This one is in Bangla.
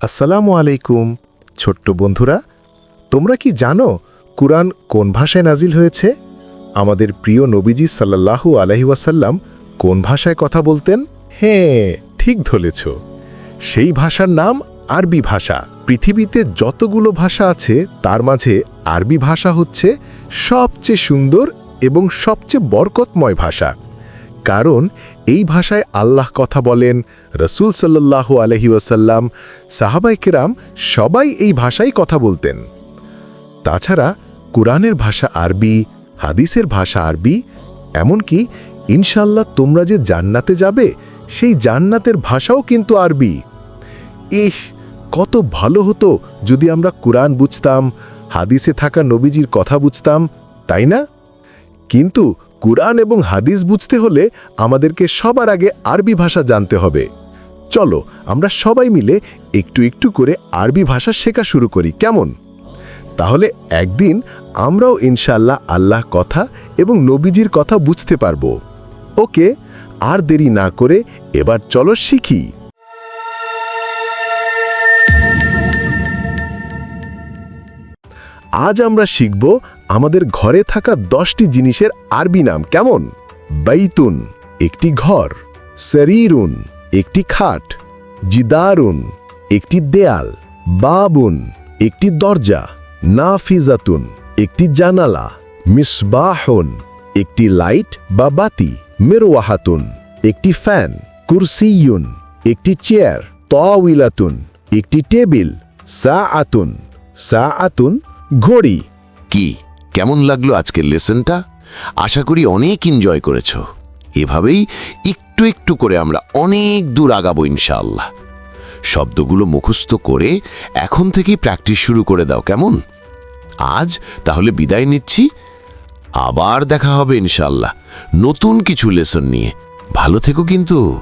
আসসালামু আলাইকুম, ছোট্ট বন্ধুরা। তোমরা কি জানো কুরআন কোন ভাষায় নাজিল হয়েছে? আমাদের প্রিয় নবীজি সাল্লাল্লাহু আলহি ওয়াসাল্লাম কোন ভাষায় কথা বলতেন? হ্যাঁ ঠিক ধরেছ। সেই ভাষার নাম আরবি ভাষা। পৃথিবীতে যতগুলো ভাষা আছে, তার মাঝে আরবি ভাষা হচ্ছে সবচেয়ে সুন্দর এবং সবচেয়ে বরকতময় ভাষা। কারণ এই ভাষায় আল্লাহ কথা বলেন, রসুল সাল্লাল্লাহু আলহি ওয়াসাল্লাম সাহাবাইকেরাম সবাই এই ভাষায় কথা বলতেন। তাছাড়া কুরআনের ভাষা আরবি, হাদিসের ভাষা আরবি, এমনকি ইনশাল্লাহ তোমরা যে জান্নাতে যাবে, সেই জান্নাতের ভাষাও কিন্তু আরবি। ইহ, কত ভালো হতো যদি আমরা কুরআন বুঝতাম, হাদিসে থাকা নবীজির কথা বুঝতাম, তাই না? কিন্তু কুরআন এবং হাদিস বুঝতে হলে আমাদেরকে সবার আগে আরবি ভাষা জানতে হবে। চলো, আমরা সবাই মিলে একটু একটু করে আরবি ভাষা শেখা শুরু করি, কেমন? তাহলে একদিন আমরাও ইনশাল্লাহ আল্লাহ কথা এবং নবীজির কথা বুঝতে পারব। ওকে, আর দেরি না করে এবার চলো শিখি। আজ আমরা শিখব আমাদের ঘরে থাকা দশটি জিনিসের আরবি নাম কেমন? বাইতুন, একটি ঘর। শরীরুন একটি খাট। জিদারুন, একটি দেয়াল। বাবুন, একটি দরজা। নাফিজাতুন, একটি জানালা। মিসবাহন, একটি লাইট বা বাতি। মেরোয়াহাতুন একটি ফ্যান। কুরসিয়ুন, একটি চেয়ার। তাওয়িলাতুন, একটি টেবিল। সা আতুন সা আতুন ঘড়ি। কি? কেমন লাগল আজকের লেসনটা? আশা করি অনেক এনজয় করেছ। এভাবেই একটু একটু করে আমরা অনেক দূর আগাবো ইনশাল্লাহ শব্দগুলো মুখস্থ করে এখন থেকেই প্র্যাকটিস শুরু করে দাও, কেমন? আজ তাহলে বিদায় নিচ্ছি। আবার দেখা হবে ইনশাল্লাহ নতুন কিছু লেসন নিয়ে। ভালো থেকো কিন্তু।